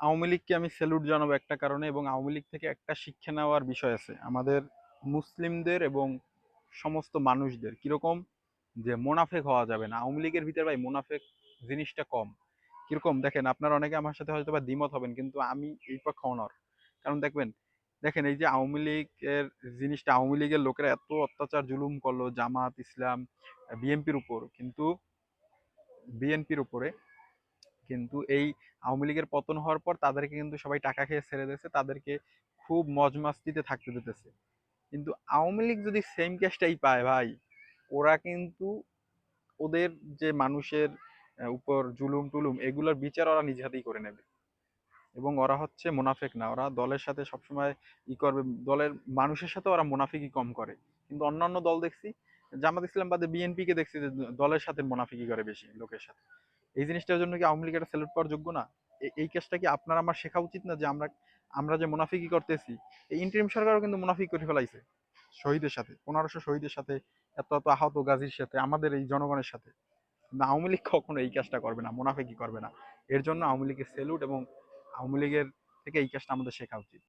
আওয়ামী লীগকে আমি স্যালুট জানাব একটা কারণে এবং আওয়ামী লীগ থেকে একটা শিক্ষা নেওয়ার বিষয় আছে। আমাদের মুসলিমদের এবং সমস্ত মানুষদের কীরকম যে মোনাফেক হওয়া যাবে না। আওয়ামী লীগের ভিতরে ভাই মোনাফেক জিনিসটা কম। কীরকম? দেখেন, আপনারা অনেকে আমার সাথে হয়তো বা দ্বিমত হবেন, কিন্তু আমি এই পক্ষে অনর কারণ দেখবেন, দেখেন এই যে আওয়ামী লীগের জিনিসটা, আওয়ামী লীগের লোকেরা এত অত্যাচার, জুলুম করল জামাত, ইসলাম, বিএনপির উপর। কিন্তু বিএনপির উপরে কিন্তু এই আওয়ামী লীগের পতন হওয়ার পর তাদেরকে কিন্তু সবাই টাকা খেয়ে ছেড়ে দিয়েছে, তাদেরকে খুব মজ মাস্তিতে থাকতে দিতেছে। কিন্তু আওয়ামী লীগ যদি সেম কেসটাই পায় ভাই, ওরা কিন্তু ওদের যে মানুষের উপর জুলুম টুলুম, এগুলোর বিচার ওরা নিজ হাতেই করে নেবে। এবং ওরা হচ্ছে মুনাফেক না, ওরা দলের সাথে সবসময় ই করবে, দলের মানুষের সাথে ওরা মুনাফিকই কম করে। কিন্তু অন্যান্য দল দেখছি, জামাত ইসলাম বাদে বিএনপি কে দেখছি যে দলের সাথে মুনাফিকি করে বেশি, লোকের সাথে। এই জিনিসটার জন্য কি আওয়ামী লীগ একটা স্যালুট পাওয়ার যোগ্য না? এই কেসটা কি আপনার আমার শেখা উচিত না যে আমরা আমরা যে মুনাফিকি করতেছি, এই ইন্টারিম সরকারও কিন্তু মুনাফিক করে ফেলাইছে শহীদের সাথে, পনেরোশো শহীদের সাথে, এত এত আহত গাজীর সাথে, আমাদের এই জনগণের সাথে। কিন্তু আওয়ামী লীগ কখনো এই কাজটা করবে না মুনাফিকি করবে না। এর জন্য আওয়ামী লীগের স্যালুট এবং আওয়ামী লীগের থেকে এই কাজটা আমাদের শেখা উচিত।